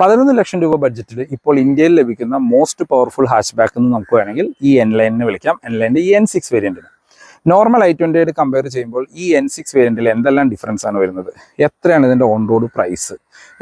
പതിനൊന്ന് ലക്ഷം രൂപ ബഡ്ജറ്റിൽ ഇപ്പോൾ ഇന്ത്യയിൽ ലഭിക്കുന്ന മോസ്റ്റ് പവർഫുൾ ഹാച്ച് ബാക്ക് എന്ന് നമുക്ക് വേണമെങ്കിൽ ഈ എൻ ലൈനിനെ വിളിക്കാം. എൻ ലൈന്റെ ഈ എൻ സിക്സ് വേരിയന്റിന് നോർമൽ ഐ ട്വന്റിയായിട്ട് കമ്പയർ ചെയ്യുമ്പോൾ ഈ എൻ സിക്സ് വേരിയന്റിൽ എന്തെല്ലാം ഡിഫറൻസ് ആണ് വരുന്നത്? എത്രയാണ് ഇതിന്റെ ഓൺ റോഡ് പ്രൈസ്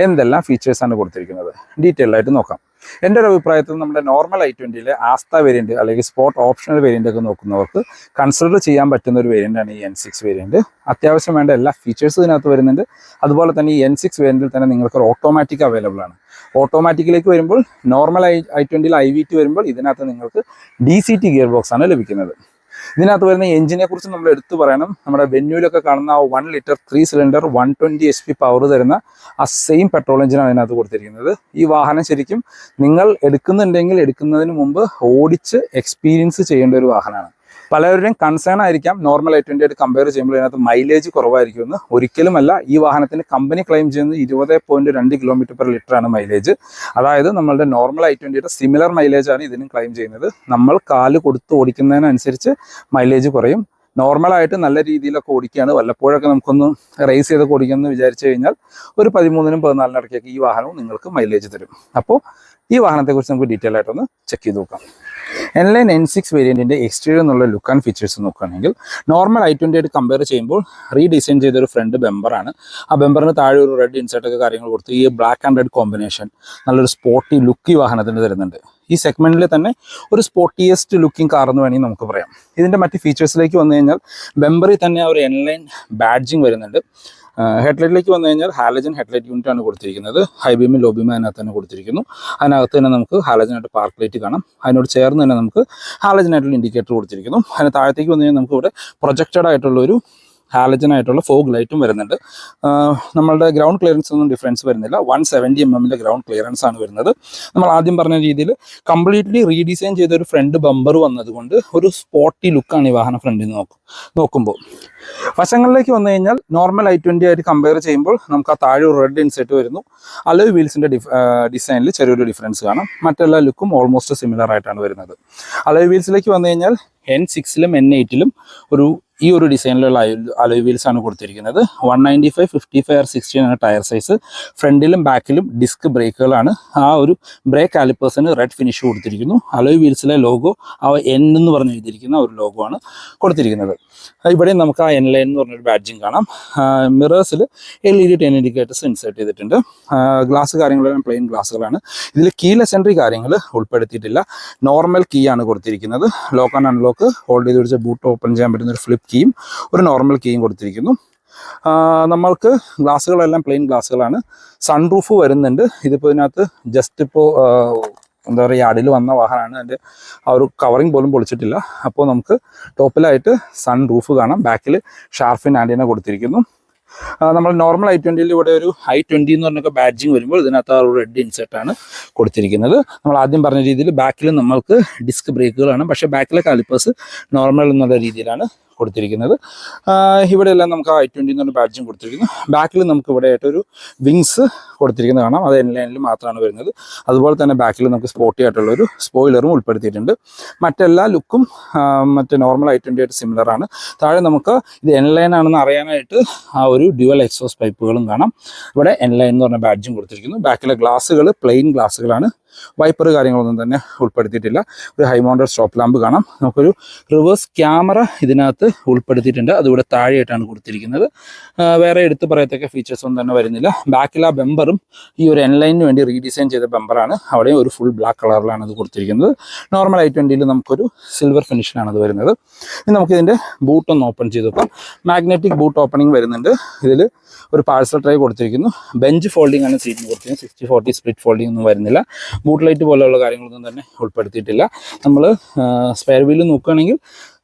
എന്തെല്ലാം ഫീച്ചേഴ്സാണ് കൊടുത്തിരിക്കുന്നത്? ഡീറ്റെയിൽ ആയിട്ട് നോക്കാം. എന്റെ ഒരു അഭിപ്രായത്തിൽ നമ്മുടെ നോർമൽ ഐ ട്വന്റിയിലെ ആസ്ത വേരിയന്റ് അല്ലെങ്കിൽ സ്പോട്ട് ഓപ്ഷണൽ വേരിയന്റ് ഒക്കെ നോക്കുന്നവർക്ക് കൺസിഡർ ചെയ്യാൻ പറ്റുന്ന ഒരു വേരിയന്റാണ് ഈ എൻ സിക്സ് വേരിയന്റ് അത്യാവശ്യം വേണ്ട എല്ലാ ഫീച്ചേഴ്സും ഇതിനകത്ത് വരുന്നുണ്ട്. അതുപോലെ തന്നെ ഈ എൻ സിക്സ് വേരിയന്റിൽ തന്നെ നിങ്ങൾക്ക് ഒരു ഓട്ടോമാറ്റിക് അവൈലബിൾ ആണ്. ഓട്ടോമാറ്റിക്കിലേക്ക് വരുമ്പോൾ നോർമൽ ഐ ഐ ട്വന്റിയിൽ ഐ വി ടി വരുമ്പോൾ ഇതിനകത്ത് നിങ്ങൾക്ക് D C T gear box ആണ് ലഭിക്കുന്നത്. ഇതിനകത്ത് വരുന്ന എഞ്ചിനെ കുറിച്ച് നമ്മൾ എടുത്തു പറയണം. നമ്മുടെ വെന്യൂലൊക്കെ കാണുന്ന one litre three cylinder one twenty H P power തരുന്ന ആ സെയിം പെട്രോൾ എഞ്ചിനാണ് അതിനകത്ത് കൊടുത്തിരിക്കുന്നത്. ഈ വാഹനം ശരിക്കും നിങ്ങൾ എടുക്കുന്നുണ്ടെങ്കിൽ എടുക്കുന്നതിന് മുമ്പ് ഓടിച്ച് എക്സ്പീരിയൻസ് ചെയ്യേണ്ട ഒരു വാഹനമാണ്. പലരുടെയും കൺസേൺ ആയിരിക്കാം. നോർമൽ ഐ ട്വന്റി ആയിട്ട് കമ്പയർ ചെയ്യുമ്പോൾ ഇതിനകത്ത് മൈലേജ് കുറവായിരിക്കും എന്ന്. ഒരിക്കലുമല്ല ഈ വാഹനത്തിന് കമ്പനി ക്ലെയിം ചെയ്യുന്നത് ഇരുപത് പോയിന്റ് രണ്ട് കിലോമീറ്റർ പെർ ലിറ്റർ ആണ് മൈലേജ് അതായത് നമ്മളുടെ നോർമൽ ഐ ട്വന്റിയുടെ സിമിലർ മൈലേജ് ആണ് ഇതിനും ക്ലെയിം ചെയ്യുന്നത്. നമ്മൾ കാൽ കൊടുത്ത് ഓടിക്കുന്നതിനനുസരിച്ച് മൈലേജ് കുറയും. നോർമലായിട്ട് നല്ല രീതിയിലൊക്കെ ഓടിക്കുകയാണ്. വല്ലപ്പോഴൊക്കെ നമുക്കൊന്ന് റേസ് ചെയ്തൊക്കെ ഓടിക്കാമെന്ന് വിചാരിച്ചു കഴിഞ്ഞാൽ ഒരു പതിമൂന്നിനും പതിനാലിനും ഇടയ്ക്കൊക്കെ ഈ വാഹനവും നിങ്ങൾക്ക് മൈലേജ് തരും. അപ്പോൾ ഈ വാഹനത്തെ കുറിച്ച് നമുക്ക് ഡീറ്റെയിൽ ആയിട്ടൊന്ന് ചെക്ക് ചെയ്ത് നോക്കാം. എൻ ലൈൻ എൻ സിക്സ് വേരിയന്റിന്റെ എക്സ്റ്റീരിയർ എന്നുള്ള ലുക്ക് ആൻഡ് ഫീച്ചേഴ്സ് നോക്കുകയാണെങ്കിൽ നോർമൽ ഐ ട്വന്റി ആയിട്ട് കമ്പയർ ചെയ്യുമ്പോൾ റീഡിസൈൻ ചെയ്തൊരു ഫ്രണ്ട് ബെമ്പറാണ് ആ ബെമ്പറിന് താഴെ ഒരു റെഡ് ഇൻസെർട്ടൊക്കെ കാര്യങ്ങൾ കൊടുത്ത് ഈ ബ്ലാക്ക് ആൻഡ് റെഡ് കോമ്പിനേഷൻ നല്ലൊരു സ്പോർട്ടി ലുക്ക് ഈ വാഹനത്തിന് തരുന്നുണ്ട്. ഈ സെഗ്മെന്റിൽ തന്നെ ഒരു സ്പോർട്ടിയസ്റ്റ് ലുക്കിംഗ് കാർ എന്ന് വേണമെങ്കിൽ നമുക്ക് പറയാം. ഇതിന്റെ മറ്റ് ഫീച്ചേഴ്സിലേക്ക് വന്നു കഴിഞ്ഞാൽ ബെമ്പറിൽ തന്നെ ഒരു എൻലൈൻ ബാഡ്ജിങ് വരുന്നുണ്ട്. ഹെഡ്ലൈറ്റിലേക്ക് വന്നു കഴിഞ്ഞാൽ ഹാലജൻ ഹെഡ്ലൈറ്റ് യൂണിറ്റ് ആണ് കൊടുത്തിരിക്കുന്നത്. ഹൈ ബീമും ലോ ബീമും അതിനകത്ത് തന്നെ കൊടുത്തിരിക്കുന്നു. അതിനകത്ത് തന്നെ നമുക്ക് ഹാലജനായിട്ട് പാർക്ക് ലൈറ്റ് കാണാം. അതിനോട് ചേർന്ന് തന്നെ നമുക്ക് ഹാലജനായിട്ടുള്ള ഇൻഡിക്കേറ്റർ കൊടുത്തിരിക്കുന്നു. അതിന് താഴത്തേക്ക് വന്നു കഴിഞ്ഞാൽ നമുക്ക് ഇവിടെ പ്രൊജക്റ്റഡ് ആയിട്ടുള്ള ഒരു ഹാലജൻ ആയിട്ടുള്ള ഫോഗ് ലൈറ്റും വരുന്നുണ്ട്. നമ്മളുടെ ഗ്രൗണ്ട് ക്ലിയറൻസ് ഒന്നും ഡിഫറൻസ് വരുന്നില്ല. വൺ സെവന്റി എം എമ്മിന്റെ ഗ്രൗണ്ട് ക്ലിയറൻസ് ആണ് വരുന്നത്. നമ്മൾ ആദ്യം പറഞ്ഞ രീതിയിൽ കംപ്ലീറ്റ്ലി റീഡിസൈൻ ചെയ്ത ഒരു ഫ്രണ്ട് ബമ്പർ വന്നതുകൊണ്ട് ഒരു സ്പോട്ടി ലുക്കാണ് ഈ വാഹന ഫ്രണ്ടിൽ നോക്കും നോക്കുമ്പോൾ. വശങ്ങളിലേക്ക് വന്നു കഴിഞ്ഞാൽ നോർമൽ ഐ ട്വന്റി ആയിട്ട് കമ്പയർ ചെയ്യുമ്പോൾ നമുക്ക് ആ താഴെ ഒരു റെഡ് ഇൻസെറ്റ് വരുന്നു. അലോയ് വീൽസിന്റെ ഡിസൈനിൽ ചെറിയൊരു ഡിഫറൻസ് കാണാം. മറ്റെല്ലാ ലുക്കും ഓൾമോസ്റ്റ് സിമിലർ ആയിട്ടാണ് വരുന്നത്. അലോയ് വീൽസിലേക്ക് വന്നു കഴിഞ്ഞാൽ എൻ സിക്സിലും എൻ എയ്റ്റിലും ഒരു ഈ ഒരു ഡിസൈനിലുള്ള അലോയ് വീൽസ് ആണ് കൊടുത്തിരിക്കുന്നത്. One ninety five fifty five R sixteen ആണ് ടയർ സൈസ്. ഫ്രണ്ടിലും ബാക്കിലും ഡിസ്ക് ബ്രേക്കുകളാണ്. ആ ഒരു ബ്രേക്ക് കാലിപ്പേഴ്സിന് റെഡ് ഫിനിഷ് കൊടുത്തിരിക്കുന്നു. അലോയ് വീൽസിലെ ലോഗോ ആ എൻ എന്ന് പറഞ്ഞ് എഴുതിയിരിക്കുന്ന ഒരു ലോഗോ ആണ് കൊടുത്തിരിക്കുന്നത്. ഇവിടെ നമുക്ക് ആ എൻ ലൈൻ എന്ന് പറഞ്ഞൊരു ബാഡ്ജിങ് കാണാം. മിറേഴ്സിൽ L E D ten indicators insert ചെയ്തിട്ടുണ്ട്. ഗ്ലാസ് കാര്യങ്ങളെല്ലാം പ്ലെയിൻ ഗ്ലാസ്സുകളാണ് ഇതിൽ കീലെസ് എൻട്രി കാര്യങ്ങൾ ഉൾപ്പെടുത്തിയിട്ടില്ല. നോർമൽ കീ ആണ് കൊടുത്തിരിക്കുന്നത്. ലോക്ക് ആൻഡ് അൺലോക്ക് ഹോൾഡ് ചെയ്ത് പിടിച്ച ബൂട്ട് ഓപ്പൺ ചെയ്യാൻ പറ്റുന്ന ഒരു ഫ്ലിപ്പ് കീയും ഒരു നോർമൽ കീയും കൊടുത്തിരിക്കുന്നു. നമ്മൾക്ക് ഗ്ലാസ്സുകളെല്ലാം പ്ലെയിൻ ഗ്ലാസ്സുകളാണ്. സൺ റൂഫ് വരുന്നുണ്ട്. ഇതിപ്പോൾ ഇതിനകത്ത് ജസ്റ്റ് ഇപ്പോൾ എന്താ പറയുക യാർഡിൽ വന്ന വാഹനമാണ്. അതിന്റെ ആ ഒരു കവറിങ് പോലും പൊളിച്ചിട്ടില്ല. അപ്പോൾ നമുക്ക് ടോപ്പിലായിട്ട് സൺ റൂഫ് കാണാം. ബാക്കിൽ ഷാർഫിൻ ആന്റീന കൊടുത്തിരിക്കുന്നു. നമ്മൾ നോർമൽ ഐ ട്വന്റിയിൽ ഇവിടെ ഒരു ഐ ട്വന്റി എന്ന് പറഞ്ഞൊക്കെ ബാഡ്ജിങ് വരുമ്പോൾ ഇതിനകത്ത് ആ ഒരു റെഡ് ഇൻസെർട്ടാണ് കൊടുത്തിരിക്കുന്നത്. നമ്മൾ ആദ്യം പറഞ്ഞ രീതിയിൽ ബാക്കിൽ നമ്മൾക്ക് ഡിസ്ക് ബ്രേക്കുകളാണ് പക്ഷേ ബാക്കിലെ കാലിപ്പേഴ്സ് നോർമൽ എന്നുള്ള രീതിയിലാണ് കൊടുത്തിരിക്കുന്നത്. ഇവിടെ ഇവിടെയെല്ലാം നമുക്ക് ഐ ട്വന്റി എന്ന് പറഞ്ഞ ബാഡ്ജിങ് കൊടുത്തിരിക്കുന്നു. ബാക്കിൽ നമുക്ക് ഇവിടെ ആയിട്ടൊരു വിങ്സ് കൊടുത്തിരിക്കുന്നത് കാണാം. അത് എൻലൈനിൽ മാത്രമാണ് വരുന്നത്. അതുപോലെ തന്നെ ബാക്കിൽ നമുക്ക് സ്പോട്ടി ആയിട്ടുള്ള ഒരു സ്പോയിലറും ഉൾപ്പെടുത്തിയിട്ടുണ്ട്. മറ്റെല്ലാ ലുക്കും മറ്റേ നോർമൽ ഐ ട്വന്റി ആയിട്ട് സിമിലർ ആണ്. താഴെ നമുക്ക് ഇത് എൻലൈൻ ആണെന്ന് അറിയാനായിട്ട് ആ ഒരു ഡ്യുവൽ എക്സോസ് പൈപ്പുകളും കാണാം. ഇവിടെ എൻലൈൻ എന്ന് പറഞ്ഞ ബാഡ്ജും കൊടുത്തിരിക്കുന്നു. ബാക്കിലെ ഗ്ലാസ്സുകൾ പ്ലെയിൻ ഗ്ലാസ്സുകളാണ് വൈപ്പർ കാര്യങ്ങളൊന്നും തന്നെ ഉൾപ്പെടുത്തിയിട്ടില്ല. ഒരു ഹൈ മൗണ്ടഡ് സ്റ്റോപ്പ് ലാമ്പ് കാണാം. നമുക്കൊരു റിവേഴ്സ് ക്യാമറ ഇതിനകത്ത് ഉൾപ്പെടുത്തിയിട്ടുണ്ട്. അതിവിടെ താഴെയായിട്ടാണ് കൊടുത്തിരിക്കുന്നത്. വേറെ എടുത്തു പറയത്തക്ക ഫീച്ചേഴ്സ് ഒന്നും തന്നെ വരുന്നില്ല. ബാക്കിൽ ആ ബെമ്പറും ഈ ഒരു എൻലൈനിന് വേണ്ടി റീഡിസൈൻ ചെയ്ത ബെമ്പറാണ്. അവിടെയും ഒരു ഫുൾ ബ്ലാക്ക് കളറിലാണ് അത് കൊടുത്തിരിക്കുന്നത്. നോർമൽ ഐ ട്വന്റിയിൽ നമുക്കൊരു സിൽവർ ഫിനിഷിലാണ് അത് വരുന്നത്. ഇനി നമുക്കിതിന്റെ ബൂട്ടൊന്ന് ഓപ്പൺ ചെയ്തപ്പോൾ മാഗ്നറ്റിക് ബൂട്ട് ഓപ്പണിംഗ് വരുന്നുണ്ട്. ഇതിൽ ഒരു പാഴ്സൽ ട്രൈ കൊടുത്തിരിക്കുന്നു. ബെഞ്ച് ഫോൾഡിംഗ് ആണ് സീറ്റിന് കൊടുത്തിരിക്കുന്നത്. സിക്സ്റ്റി ഫോർട്ടി സ്പ്ലിറ്റ് ഫോൾഡിംഗ് ഒന്നും വരുന്നില്ല. ബൂട്ട് ലൈറ്റ് പോലെയുള്ള കാര്യങ്ങളൊന്നും തന്നെ ഉൾപ്പെടുത്തിയിട്ടില്ല. നമ്മൾ സ്പെയർ വീൽ നോക്കുകയാണെങ്കിൽ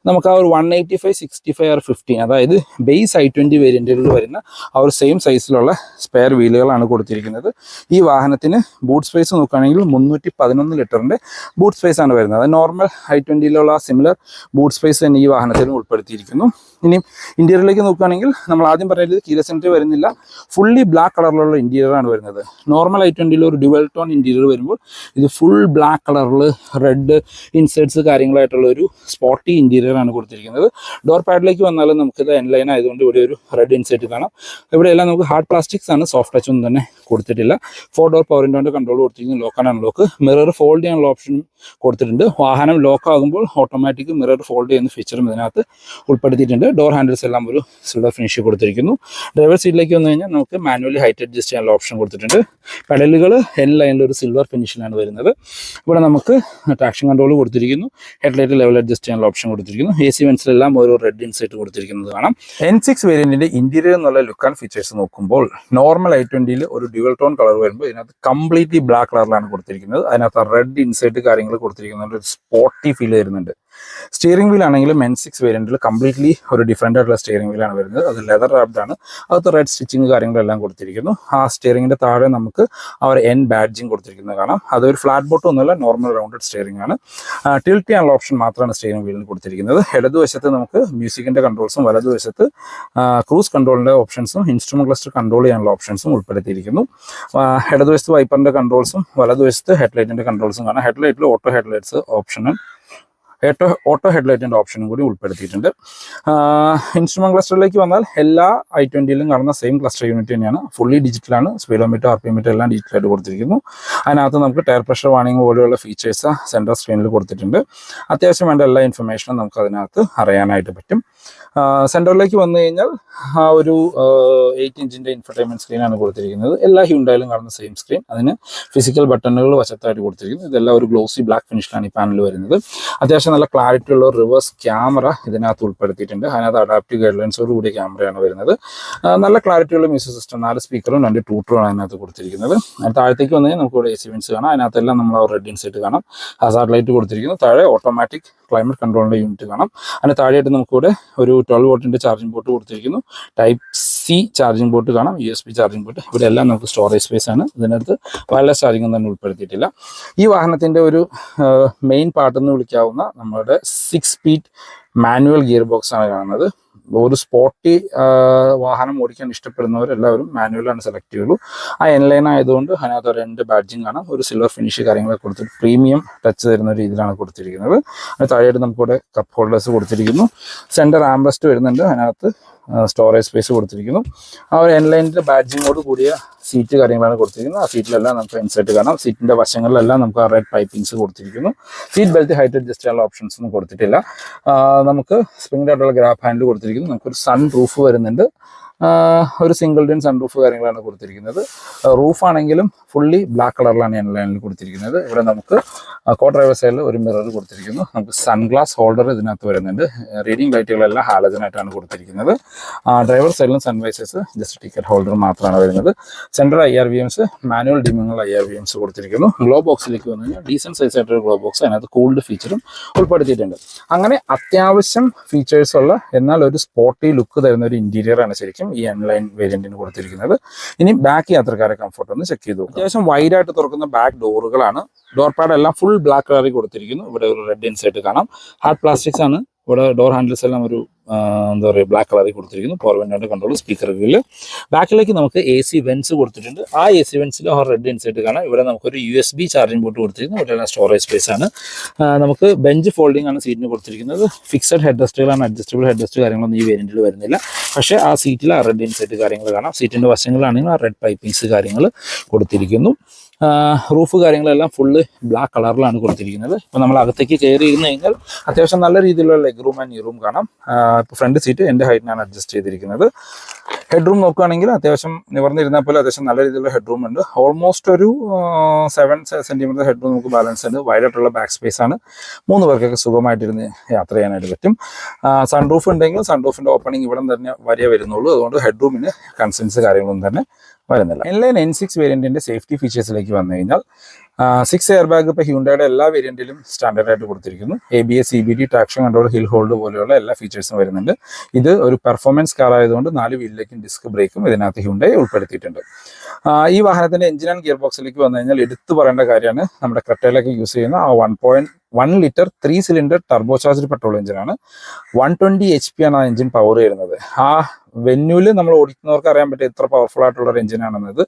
നമുക്ക് ആ ഒരു one eighty five sixty five R fifteen അതായത് ബേസ് ഐ ട്വന്റി വേരിയന്റുകളിൽ വരുന്ന ആ ഒരു സെയിം സൈസിലുള്ള സ്പെയർ വീലുകളാണ് കൊടുത്തിരിക്കുന്നത്. ഈ വാഹനത്തിന് ബൂട്ട് സ്പേസ് നോക്കുകയാണെങ്കിൽ മുന്നൂറ്റി പതിനൊന്ന് ലിറ്ററിന്റെ ബൂട്ട് സ്പേസ് ആണ് വരുന്നത്. നോർമൽ ഐ ട്വന്റിയിലുള്ള സിമിലർ ബൂട്ട് സ്പേസ് തന്നെ ഈ വാഹനത്തിലും ഉൾപ്പെടുത്തിയിരിക്കുന്നു. ഇനിയും ഇന്റീരിയറിലേക്ക് നോക്കുകയാണെങ്കിൽ നമ്മൾ ആദ്യം പറയുന്നത് കീല സെന്റർ വരുന്നില്ല. ഫുള്ളി ബ്ലാക്ക് കളറിലുള്ള ഇന്റീരിയർ ആണ് വരുന്നത്. നോർമൽ ഐ ട്വന്റിയിൽ ഒരു ഡുവൽ ടോൺ ഇന്റീരിയർ വരുമ്പോൾ ഇത് ഫുൾ ബ്ലാക്ക് കളറിൽ റെഡ് ഇൻസേർട്സ് കാര്യങ്ങളായിട്ടുള്ള ഒരു സ്പോട്ടി ഇന്റീരിയർ ആണ് കൊടുത്തിരിക്കുന്നത്. ഡോർ പാഡിലേക്ക് വന്നാലും നമുക്കിത് എൻ ലൈൻ ആയതുകൊണ്ട് ഇവിടെ ഒരു റെഡ് ഇൻസെറ്റ് കാണാം. ഇവിടെയെല്ലാം നമുക്ക് ഹാർഡ് പ്ലാസ്റ്റിക്സ് ആണ് സോഫ്റ്റ് ടച്ച് ഒന്നും തന്നെ കൊടുത്തിട്ടില്ല. ഫോർ ഡോർ പവർ വിൻഡോന്റെ കൺട്രോൾ കൊടുത്തിരിക്കുന്നു lock and unlock mirror fold ചെയ്യാനുള്ള ഓപ്ഷനും കൊടുത്തിട്ടുണ്ട്. വാഹനം ലോക്ക് ആകുമ്പോൾ ഓട്ടോമാറ്റിക് മിറർ ഫോൾഡ് ചെയ്യുന്ന ഫീച്ചറും ഇതിനകത്ത് ഉൾപ്പെടുത്തിയിട്ടുണ്ട്. ഡോർ ഹാൻഡിൽസ് എല്ലാം ഒരു സിൽവർ ഫിനിഷ് കൊടുത്തിരിക്കുന്നു. ഡ്രൈവർ സീറ്റിലേക്ക് വന്നു കഴിഞ്ഞാൽ നമുക്ക് മാനുവലി ഹൈറ്റ് അഡ്ജസ്റ്റ് ചെയ്യാനുള്ള ഓപ്ഷൻ കൊടുത്തിട്ടുണ്ട്. പെഡലുകൾ എൻ ലൈനിൽ ഒരു സിൽവർ ഫിനിഷിലാണ് വരുന്നത്. ഇവിടെ നമുക്ക് ട്രാക്ഷൻ കൺട്രോൾ കൊടുത്തിരിക്കുന്നു. ഹെഡ്ലൈറ്റ് ലെവൽ അഡ്ജസ്റ്റ് ചെയ്യാനുള്ള ഓപ്ഷൻ കൊടുത്തിരിക്കുന്നു. എ സി വെൻസിലെല്ലാം ഓരോ റെഡ് ഇൻസൈറ്റ് കൊടുത്തിരിക്കുന്നത് കാണാം. എൻ സിക്സ് വേരിയന്റിന്റെ ഇന്റീരിയർ എന്നുള്ള ലുക്ക് ആൻഡ് ഫീച്ചേഴ്സ് നോക്കുമ്പോൾ നോർമൽ ഐ ട്വന്റിയിൽ ഒരു ഡ്യുവൽ ടോൺ കളർ വരുമ്പോൾ ഇതിനകത്ത് കംപ്ലീറ്റ്ലി ബ്ലാക്ക് കളറിലാണ് കൊടുത്തിരിക്കുന്നത്. അതിനകത്ത് റെഡ് ഇൻസൈറ്റ് കാര്യങ്ങൾ കൊടുത്തിരിക്കുന്നുണ്ട്. ഒരു സ്പോട്ടി ഫീൽ വരുന്നുണ്ട്. സ്റ്റിയറിംഗ് വീൽ ആണെങ്കിലും എൻ സിക്സ് വേരിയന്റിൽ കംപ്ലീറ്റ്ലി ഒരു ഡിഫറെന്റ് ആയിട്ടുള്ള സ്റ്റിയറിംഗ് വീലാണ് വരുന്നത്. അത് ലെതർ റാപ്ഡ് ആണ്. അകത്ത് റെഡ് സ്റ്റിച്ചിങ് കാര്യങ്ങളെല്ലാം കൊടുത്തിരിക്കുന്നു. ആ സ്റ്റിയറിംഗിന്റെ താഴെ നമുക്ക് അവർ എൻ ബാഡ്ജിങ് കൊടുത്തിരിക്കുന്നത് കാണാം. അതൊരു ഫ്ലാറ്റ് ബോട്ട് ഒന്നുമല്ല നോർമൽ റൗണ്ടഡ് സ്റ്റിയറിംഗ് ആണ്. ടിൽറ്റ് ചെയ്യാനുള്ള ഓപ്ഷൻ മാത്രമാണ് സ്റ്റിയറിംഗ് വീലിന് കൊടുത്തിരിക്കുന്നത്. ഇടതുവശത്ത് നമുക്ക് മ്യൂസിക്കിന്റെ കൺട്രോൾസും വലതുവശത്ത് ക്രൂസ് കൺട്രോളിന്റെ ഓപ്ഷൻസും ഇൻസ്ട്രുമെന്റ് ക്ലസ്റ്റർ കൺട്രോൾ ചെയ്യാനുള്ള ഓപ്ഷൻസും ഉൾപ്പെടുത്തിയിരിക്കുന്നു. ഇടതുവശത്ത് വൈപ്പറിന്റെ കൺട്രോൾസും വലതുവശത്ത് ഹെഡ്ലൈറ്റിന്റെ കൺട്രോൾസും കാണാം. ഹെഡ്ലൈറ്റിൽ ഓട്ടോ ഹെഡ്ലൈറ്റ്സ് ഓപ്ഷനും ഓട്ടോ ഓട്ടോ ഹെഡ്ലൈറ്റിന്റെ ഓപ്ഷനും കൂടി ഉൾപ്പെടുത്തിയിട്ടുണ്ട്. ഇൻസ്ട്രുമെന്റ് ക്ലസ്റ്ററിലേക്ക് വന്നാൽ എല്ലാ ഐ ട്വന്റിയിലും കാണുന്ന സെയിം ക്ലസ്റ്റർ യൂണിറ്റ് തന്നെയാണ്. ഫുള്ളി ഡിജിറ്റലാണ് സ്പീഡോമീറ്റർ ആർ പി മീറ്റർ എല്ലാം ഡിജിറ്റലായിട്ട് കൊടുത്തിരിക്കുന്നു. അതിനകത്ത് നമുക്ക് ടയർ പ്രഷർ വാണിംഗ് പോലെയുള്ള ഫീച്ചേഴ്സ് സെൻട്രൽ സ്ക്രീനിൽ കൊടുത്തിട്ടുണ്ട്. അത്യാവശ്യം വേണ്ട എല്ലാ ഇൻഫർമേഷനും നമുക്ക് അതിനകത്ത് അറിയാനായിട്ട് പറ്റും. സെന്ററിലേക്ക് വന്നു കഴിഞ്ഞാൽ ആ ഒരു എയ്റ്റ് ഇഞ്ചിന്റെ ഇൻഫർടൈൻമെന്റ് സ്ക്രീനാണ് കൊടുത്തിരിക്കുന്നത്. എല്ലാ ഹ്യൂണ്ടായാലും കാണുന്ന സെയിം സ്ക്രീൻ അതിന് ഫിസിക്കൽ ബട്ടണുകൾ വശത്തായിട്ട് കൊടുത്തിരിക്കുന്നു. ഇതെല്ലാം ഒരു ഗ്ലോസി ബ്ലാക്ക് ഫിനിഷിലാണ് ഈ പാനൽ വരുന്നത്. അത്യാവശ്യം നല്ല ക്ലാരിറ്റി ഉള്ള റിവേഴ്സ് ക്യാമറ ഇതിനകത്ത് ഉൾപ്പെടുത്തിയിട്ടുണ്ട്. അതിനകത്ത് അഡാപ്റ്റീവ് ഗൈഡ് കൂടിയ ക്യാമറയാണ് വരുന്നത്. നല്ല ക്ലാരിറ്റി ഉള്ള മ്യൂസിക് സിസ്റ്റം നാല് സ്പീക്കറും രണ്ട് ട്യൂട്ടറുമാണ് അതിനകത്ത് കൊടുത്തിരിക്കുന്നത്. താഴത്തേക്ക് വന്നു കഴിഞ്ഞാൽ നമുക്ക് ഇവിടെ എ സി വിൻസ് കാണാം. അതിനകത്തെല്ലാം നമ്മൾ റെഡ് ഇൻസൈറ്റ് കാണാം. ഹസാർഡ് ലൈറ്റ് കൊടുത്തിരിക്കുന്നു. താഴെ ഓട്ടോമാറ്റിക് ക്ലൈമറ്റ് കൺട്രോളിന്റെ യൂണിറ്റ് കാണാം. അതിന് താഴെയായിട്ട് നമുക്കിവിടെ ഒരു ട്വൽവ് വോട്ടിന്റെ ചാർജിംഗ് പോർട്ട് കൊടുത്തിരിക്കുന്നു. ടൈപ്പ് സി ചാർജിംഗ് പോർട്ട് കാണാം U S P charging port ഇവിടെ എല്ലാം നമുക്ക് സ്റ്റോറേജ് സ്പേസ് ആണ്. ഇതിനകത്ത് വയർലെസ് ചാർജിംഗ് തന്നെ ഉൾപ്പെടുത്തിയിട്ടില്ല. ഈ വാഹനത്തിന്റെ ഒരു മെയിൻ പാർട്ട് എന്ന് വിളിക്കാവുന്ന നമ്മുടെ six speed manual gear box ആണ് കാണുന്നത്. ഒരു സ്പോട്ടി വാഹനം ഓടിക്കാൻ ഇഷ്ടപ്പെടുന്നവരെല്ലാവരും മാനുവലാണ് സെലക്ട് ചെയ്യുള്ളൂ. ആ എൻലൈൻ ആയതുകൊണ്ട് അതിനകത്ത് രണ്ട് ബാഡ്ജിങ് കാണാം ഒരു സിൽവർ ഫിനിഷ് കാര്യങ്ങളൊക്കെ കൊടുത്തിട്ട് പ്രീമിയം ടച്ച് തരുന്ന രീതിയിലാണ് കൊടുത്തിരിക്കുന്നത്. താഴെയായിട്ട് നമുക്കിവിടെ കപ്പ് ഹോൾഡേഴ്സ് കൊടുത്തിരിക്കുന്നു. സെന്റർ ആംബസ്റ്റ് വരുന്നുണ്ട്. അതിനകത്ത് സ്റ്റോറേജ് സ്പേസ് കൊടുത്തിരിക്കുന്നു. ആ ഒരു എൻലൈനിന്റെ ബാഡ്ജിങ്ങോട് കൂടിയ സീറ്റ് കാര്യങ്ങളാണ് കൊടുത്തിരിക്കുന്നത്. ആ സീറ്റിലെല്ലാം നമുക്ക് ഇൻസേർട്ട് കാണാം. സീറ്റിന്റെ വശങ്ങളിലെല്ലാം നമുക്ക് റെഡ് പൈപ്പിങ്സ് കൊടുത്തിരിക്കുന്നു. സീറ്റ് ബെൽറ്റ് ഹൈറ്റ് അഡ്ജസ്റ്റ് ചെയ്യാനുള്ള ഓപ്ഷൻസ് ഒന്നും കൊടുത്തിട്ടില്ല. നമുക്ക് സ്പ്രിംഗ് ആയിട്ടുള്ള ഗ്രാഫ് ഹാൻഡിൽ കൊടുത്തിരിക്കുന്നു. നമുക്കൊരു സൺ റൂഫ് വരുന്നുണ്ട്. ഒരു സിംഗിൾ ഡിൻ സൺറൂഫ് കാര്യങ്ങളാണ് കൊടുത്തിരിക്കുന്നത്. റൂഫ് ആണെങ്കിലും ഫുള്ളി ബ്ലാക്ക് കളറിലാണ് ഞാൻ ലൈനിൽ കൊടുത്തിരിക്കുന്നത്. ഇവിടെ നമുക്ക് കോ ഡ്രൈവർ സൈഡിൽ ഒരു മിറർ കൊടുത്തിരിക്കുന്നു. നമുക്ക് സൺഗ്ലാസ് ഹോൾഡർ ഇതിനകത്ത് വരുന്നുണ്ട്. റീഡിംഗ് ലൈറ്റുകളെല്ലാം ഹാലജനായിട്ടാണ് കൊടുത്തിരിക്കുന്നത്. ഡ്രൈവർ സൈഡിലും സൺവൈസേഴ്സ് ജസ്റ്റ് ടിക്കറ്റ് ഹോൾഡർ മാത്രമാണ് വരുന്നത്. Central I R V Ms manual ഡിമിങ്ങൾ I R V Ms കൊടുത്തിരിക്കുന്നു. ഗ്ലോ ബോക്സിലേക്ക് വന്നു കഴിഞ്ഞാൽ ഡീസന്റ് സൈസ് ആയിട്ടൊരു ഗ്ലോ ബോക്സ് അതിനകത്ത് കൂൾഡ് ഫീച്ചറും ഉൾപ്പെടുത്തിയിട്ടുണ്ട്. അങ്ങനെ അത്യാവശ്യം ഫീച്ചേഴ്സ് ഉള്ള എന്നാൽ ഒരു സ്പോർട്ടി ലുക്ക് തരുന്ന ഒരു ഇന്റീരിയർ ആണ് ശരിക്കും ഈ എൺലൈൻ വേരിയന്റിന് കൊടുത്തിരിക്കുന്നത്. ഇനി ബാക്ക് യാത്രക്കാരെ കംഫർട്ട് ഒന്ന് ചെക്ക് ചെയ്ത് അത്യാവശ്യം വൈഡ് ആയിട്ട് തുറക്കുന്ന ബാക്ക് ഡോറുകളാണ് ഡോർ പാഡ് എല്ലാം ഫുൾ ബ്ലാക്ക് കളറിൽ കൊടുത്തിരിക്കുന്നു. ഇവിടെ ഒരു റെഡ് ഇൻസൈറ്റ് കാണാം. ഹാർഡ് പ്ലാസ്റ്റിക്സ് ആണ്. ഇവിടെ ഡോർ ഹാൻഡിൽസ് എല്ലാം ഒരു എന്താ പറയുക ബ്ലാക്ക് കളറിൽ കൊടുത്തിരിക്കുന്നു. പവർ വിൻഡോന്റെ കൺട്രോൾ സ്പീക്കർ ഗ്രില്ല് ബാക്കിലേക്ക് നമുക്ക് എ സി വെൻസ് കൊടുത്തിട്ടുണ്ട്. ആ എ സി വെൻസിൽ ആ റെഡ് ഇൻസൈറ്റ് കാണാം. ഇവിടെ നമുക്കൊരു U S B charging port കൊടുത്തിരിക്കുന്നു. ഇവിടെ സ്റ്റോറേജ് സ്പേസ് ആണ്. നമുക്ക് ബെഞ്ച് ഫോൾഡിംഗ് ആണ് സീറ്റിന് കൊടുത്തിരിക്കുന്നത്. ഫിക്സഡ് ഹെഡ് റെസ്റ്റുകളാണ് അഡ്ജസ്റ്റബിൾ ഹെഡ് റെസ്റ്റ് കാര്യങ്ങളൊന്നും ഈ വേരിയന്റിൽ വരുന്നില്ല. പക്ഷേ ആ സീറ്റിൽ ആ റെഡ് ഇൻസൈറ്റ് കാര്യങ്ങൾ കാണാം. സീറ്റിന്റെ വശങ്ങളിലാണെങ്കിൽ ആ റെഡ് പൈപ്പിങ്സ് കാര്യങ്ങൾ കൊടുത്തിരിക്കുന്നു. റൂഫ് കാര്യങ്ങളെല്ലാം ഫുള്ള് ബ്ലാക്ക് കളറിലാണ് കൊടുത്തിരിക്കുന്നത്. ഇപ്പോൾ നമ്മൾ അകത്തേക്ക് കയറി ഇരുന്ന് കഴിഞ്ഞാൽ അത്യാവശ്യം നല്ല രീതിയിലുള്ള ലെഗ് റൂം ആൻഡ് ഈ റൂം കാണാം. ഫ്രണ്ട് സീറ്റ് എന്റെ ഹൈറ്റിനാണ് അഡ്ജസ്റ്റ് ചെയ്തിരിക്കുന്നത്. ഹെഡ് റൂം നോക്കുകയാണെങ്കിൽ അത്യാവശ്യം നിവർന്നിരുന്നാൽ പോലും അത്യാവശ്യം നല്ല രീതിയിലുള്ള ഹെഡ് റൂം ഉണ്ട്. ഓൾമോസ്റ്റ് ഒരു സെവൻ സെന്റിമീറ്റർ ഹെഡ് റൂം നമുക്ക് ബാലൻസ് ഉണ്ട്. വൈഡായിട്ടുള്ള ബാക്ക് സ്പേസ് ആണ്. മൂന്ന് പേർക്കൊക്കെ സുഖമായിട്ടിരുന്ന് യാത്ര ചെയ്യാനായിട്ട് പറ്റും. സൺറൂഫ് ഉണ്ടെങ്കിൽ സൺറൂഫിന്റെ ഓപ്പണിംഗ് ഇവിടെ തന്നെ വരെ വരുന്നുള്ളൂ. അതുകൊണ്ട് ഹെഡ് റൂമിന് കൺസെൻസ് കാര്യങ്ങളൊന്നും തന്നെ വരുന്നില്ല. എൻലൈൻ എൻ സിക്സ് വേരിയന്റിന്റെ സേഫ്റ്റി ഫീച്ചേഴ്സിലേക്ക് വന്നു കഴിഞ്ഞാൽ സിക്സ് എയർ ബാഗ് ഇപ്പോൾ ഹ്യൂണ്ടയുടെ എല്ലാ വേരിയന്റിലും സ്റ്റാൻഡേർഡ് ആയിട്ട് കൊടുത്തിരിക്കുന്നു. A B S C B D traction control hill hold പോലെയുള്ള എല്ലാ ഫീച്ചേഴ്സും വരുന്നുണ്ട്. ഇത് ഒരു പെർഫോമൻസ് കാർ ആയതുകൊണ്ട് നാല് വീലിലേക്കും ഡിസ്ക് ബ്രേക്കും ഇതിനകത്ത് ഹ്യൂണ്ടയെ ഉൾപ്പെടുത്തിയിട്ടുണ്ട്. ഈ വാഹനത്തിന്റെ എഞ്ചിൻ ആൻഡ് ഗിയർ ബോക്സിലേക്ക് വന്നു കഴിഞ്ഞാൽ എടുത്തു പറയേണ്ട കാര്യമാണ്. നമ്മുടെ ക്രെറ്റയിലൊക്കെ യൂസ് ചെയ്യുന്ന ആ one point one litre three cylinder turbo charged petrol എഞ്ചിനാണ് വൺ ട്വന്റി എച്ച് പി ആണ് ആ എഞ്ചിൻ പവർ വരുന്നത്. ആ വെന്യൂൽ നമ്മൾ ഓടിക്കുന്നവർക്ക് അറിയാൻ പറ്റും എത്ര പവർഫുൾ ആയിട്ടുള്ള ഒരു എഞ്ചിനാണെന്നത്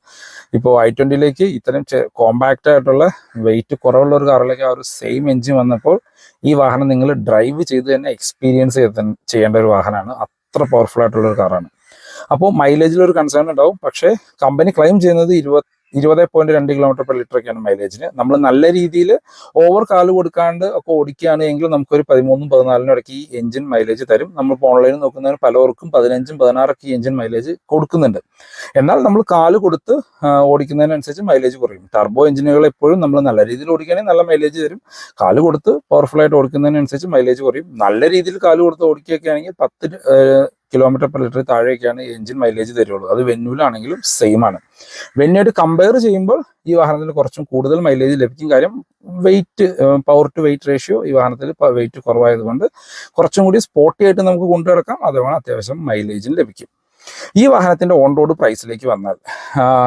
ഇപ്പോൾ ഐ ട്വന്റിയിലേക്ക് ഇത്തരം കോമ്പാക്റ്റ് ആയിട്ടുള്ള വെയിറ്റ് കുറവുള്ള ഒരു കാറിലേക്ക് ആ ഒരു സെയിം എഞ്ചിൻ വന്നപ്പോൾ ഈ വാഹനം നിങ്ങൾ ഡ്രൈവ് ചെയ്ത് തന്നെ എക്സ്പീരിയൻസ് ചെയ്യേണ്ട ഒരു വാഹനമാണ്. അത്ര പവർഫുൾ ആയിട്ടുള്ള ഒരു കാറാണ്. അപ്പോൾ മൈലേജിൽ ഒരു കൺസേൺ ഉണ്ടാവും. പക്ഷേ കമ്പനി ക്ലെയിം ചെയ്യുന്നത് ഇരുപത് ഇരുപത് പോയിന്റ് രണ്ട് കിലോമീറ്റർ പെർ ലിറ്റർ ഒക്കെയാണ് മൈലേജിന് നമ്മൾ നല്ല രീതിയിൽ ഓവർ കാൽ കൊടുക്കാണ്ട് ഒക്കെ ഓടിക്കുകയാണ് എങ്കിൽ നമുക്കൊരു പതിമൂന്നും പതിനാലിനും ഇടയ്ക്ക് ഈ എഞ്ചിൻ മൈലേജ് തരും. നമ്മളിപ്പോൾ ഓൺലൈനിൽ നോക്കുന്നതിന് പലർക്കും പതിനഞ്ചും പതിനാറൊക്കെ ഈ എഞ്ചിൻ മൈലേജ് കൊടുക്കുന്നുണ്ട്. എന്നാൽ നമ്മൾ കാൽ കൊടുത്ത് ഓടിക്കുന്നതിനനുസരിച്ച് മൈലേജ് കുറയും. ടർബോ എഞ്ചിനുകൾ എപ്പോഴും നമ്മൾ നല്ല രീതിയിൽ ഓടിക്കുകയാണെങ്കിൽ നല്ല മൈലേജ് തരും. കാൽ കൊടുത്ത് പവർഫുൾ ആയിട്ട് ഓടിക്കുന്നതിനനുസരിച്ച് മൈലേജ് കുറയും. നല്ല രീതിയിൽ കാൽ കൊടുത്ത് ഓടിക്കുകയൊക്കെ ആണെങ്കിൽ പത്ത് കിലോമീറ്റർ പെർ ലിറ്റർ താഴേക്കാണ് എഞ്ചിൻ മൈലേജ് തരുള്ളൂ. അത് വെന്യൂലാണെങ്കിലും സെയിം ആണ്. വെന്യൂട്ട് കമ്പയർ ചെയ്യുമ്പോൾ ഈ വാഹനത്തിന് കുറച്ചും കൂടുതൽ മൈലേജ് ലഭിക്കും. കാര്യം weight power to weight ratio ഈ വാഹനത്തിൽ വെയിറ്റ് കുറവായതുകൊണ്ട് കുറച്ചും കൂടി സ്പോർട്ടി ആയിട്ട് നമുക്ക് കൊണ്ടുനടക്കാം. അതേപോലെ അത്യാവശ്യം മൈലേജും ലഭിക്കും. ഈ വാഹനത്തിന്റെ ഓൺ റോഡ് പ്രൈസിലേക്ക് വന്നാൽ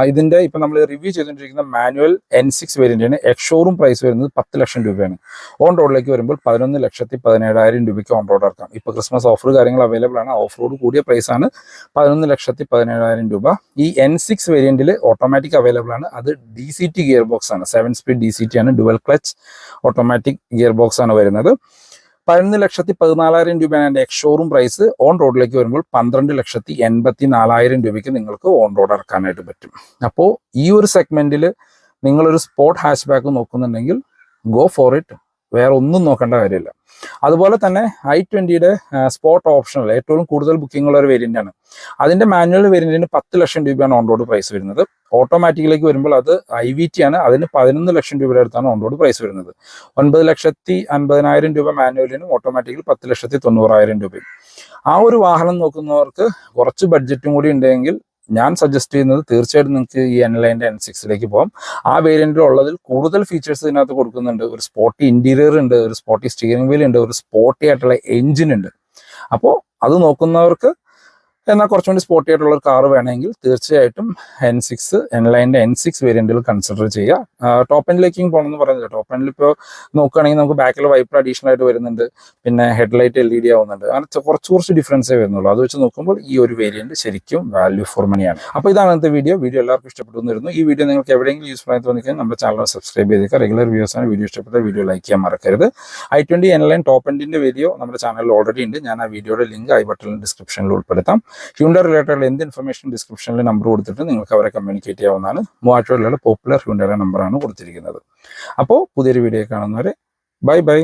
ഇതിന്റെ ഇപ്പൊ നമ്മൾ റിവ്യൂ ചെയ്തുകൊണ്ടിരിക്കുന്ന മാനുവൽ എൻ സിക്സ് വേരിയന്റിന് എക്ഷോറും പ്രൈസ് വരുന്നത് പത്ത് ലക്ഷം രൂപയാണ്. ഓൺ റോഡിലേക്ക് വരുമ്പോൾ പതിനൊന്ന് ലക്ഷത്തി പതിനേഴായിരം രൂപയ്ക്ക് ഓൺ റോഡ് ഇറക്കാം. ഇപ്പൊ ക്രിസ്മസ് ഓഫർ കാര്യങ്ങൾ അവൈലബിൾ ആണ്. ഓഫ് റോഡ് കൂടിയ പ്രൈസ് ആണ് പതിനൊന്ന് ലക്ഷത്തി പതിനേഴായിരം രൂപ. ഈ എൻ സിക്സ് വേരിയന്റിൽ ഓട്ടോമാറ്റിക് അവൈലബിൾ ആണ്. അത് D C T gear box ആണ്. Seven speed D C T ആണ്. Dual clutch automatic gear box ആണ് വരുന്നത്. പതിനൊന്ന് ലക്ഷത്തി പതിനാലായിരം രൂപയാണ് എന്റെ എക്സ്ഷോറൂം പ്രൈസ് ഓൺ റോഡിലേക്ക് വരുമ്പോൾ പന്ത്രണ്ട് ലക്ഷത്തി എൺപത്തി നാലായിരം രൂപയ്ക്ക് നിങ്ങൾക്ക് ഓൺ റോഡ് ഇറക്കാനായിട്ട് പറ്റും. അപ്പോൾ ഈ ഒരു സെഗ്മെന്റിൽ നിങ്ങളൊരു സ്പോർട്ട് ഹാഷ് ബാക്ക് നോക്കുന്നുണ്ടെങ്കിൽ ഗോ ഫോർ ഇറ്റ് വേറെ ഒന്നും നോക്കേണ്ട കാര്യമില്ല. അതുപോലെ തന്നെ ഐ ട്വന്റിയുടെ സ്പോട്ട് ഓപ്ഷനിൽ ഏറ്റവും കൂടുതൽ ബുക്കിംഗ് ഉള്ള ഒരു വേരിയന്റ് ആണ്. അതിന്റെ മാനുവൽ വേരിയന്റിന് പത്ത് ലക്ഷം രൂപയാണ് ഓൺ റോഡ് പ്രൈസ് വരുന്നത്. ഓട്ടോമാറ്റിക്കിലേക്ക് വരുമ്പോൾ അത് ഐ വി ടി ആണ്. അതിന് പതിനൊന്ന് ലക്ഷം രൂപയുടെ അടുത്താണ് ഓൺ റോഡ് പ്രൈസ് വരുന്നത്. ഒൻപത് ലക്ഷത്തി അൻപതിനായിരം രൂപ മാനുവലിനും ഓട്ടോമാറ്റിക്കിൽ പത്ത് ലക്ഷത്തി തൊണ്ണൂറായിരം രൂപയും. ആ ഒരു വാഹനം നോക്കുന്നവർക്ക് കുറച്ച് ബഡ്ജറ്റും കൂടി ഉണ്ടെങ്കിൽ ഞാൻ സജസ്റ്റ് ചെയ്യുന്നത് തീർച്ചയായിട്ടും നിങ്ങൾക്ക് ഈ എൻ ലൈന്റെ എൻ സിക്സിലേക്ക് പോകാം ആ വേരിയന്റിൽ ഉള്ളതിൽ കൂടുതൽ ഫീച്ചേഴ്സ് ഇതിനകത്ത് കൊടുക്കുന്നുണ്ട്. ഒരു സ്പോർട്ടി ഇന്റീരിയർ ഉണ്ട് ഒരു സ്പോർട്ടി സ്റ്റിയറിംഗ് വീൽ ഉണ്ട് ഒരു സ്പോർട്ടി ആയിട്ടുള്ള എഞ്ചിൻ ഉണ്ട്. അപ്പോൾ അത് നോക്കുന്നവർക്ക് എന്നാൽ കുറച്ചും കൂടി സ്പോർട്ടി ആയിട്ടുള്ള ഒരു കാർ വേണമെങ്കിൽ തീർച്ചയായിട്ടും എൻ സിക്സ് എൻ ലൈന്റെ എൻ സിക്സ് വേരിയന്റുകൾ കൺസിഡർ ചെയ്യുക. ടോപ്പ് എൻഡിലേക്കും പോകണമെന്ന് പറയുന്നത് ടോപ്പ് എൻഡിൽ ഇപ്പോൾ നോക്കുകയാണെങ്കിൽ നമുക്ക് ബാക്കിൽ വൈപ്പർ അഡീഷണൽ ആയിട്ട് വരുന്നുണ്ട്. പിന്നെ ഹെഡ്ലൈറ്റ് എൽ ഇ ഡി ആവുന്നുണ്ട്. അങ്ങനെ കുറച്ച് കുറച്ച് ഡിഫറൻസേ വരുന്നുള്ളൂ. അത് വെച്ച് നോക്കുമ്പോൾ ഈ ഒരു വേരിയന്റ് ശരിക്കും വാല്യൂ ഫോർ മണിയാണ് അപ്പോൾ ഇതാണ് ഇന്നത്തെ വീഡിയോ വീഡിയോ എല്ലാവർക്കും ഇഷ്ടപ്പെട്ടു എന്നിരുന്നു ഈ വീഡിയോ നിങ്ങൾക്ക് എവിടെയെങ്കിലും യൂസ്ഫുൾ ആയി തോന്നിക്കാൻ നമ്മുടെ ചാനൽ സബ്സ്ക്രൈബ് ചെയ്തേക്കുക. റെഗുലർ വ്യൂസാണ് വീഡിയോ ഇഷ്ടപ്പെട്ട വീഡിയോ ലൈക്ക് ചെയ്യാൻ മറക്കരുത്. I twenty N line top എൻഡിന്റെ video നമ്മുടെ ചാനലിൽ ഓൾറെഡി ഉണ്ട്. ഞാൻ ആ വീഡിയോയുടെ ലിങ്ക് ഐ ബട്ടണിൽ ഡിസ്ക്രിപ്ഷനിൽ ഉൾപ്പെടുത്താം. ഹ്യൂണ്ടർ റിലേറ്റഡ് എന്ത് ഇൻഫർമേഷൻ ഡിസ്ക്രിപ്ഷനിൽ നമ്പർ കൊടുത്തിട്ട് നിങ്ങൾക്ക് അവരെ കമ്മ്യൂണിക്കേറ്റ് ചെയ്യാവുന്നതാണ്. മൂവാറ്റുപുഴയിലുള്ള പോപ്പുലർ ഹ്യൂണ്ടയുടെ നമ്പറാണ് കൊടുത്തിരിക്കുന്നത്. അപ്പോൾ പുതിയൊരു വീഡിയോ കാണുന്നവരെ ബൈ ബൈ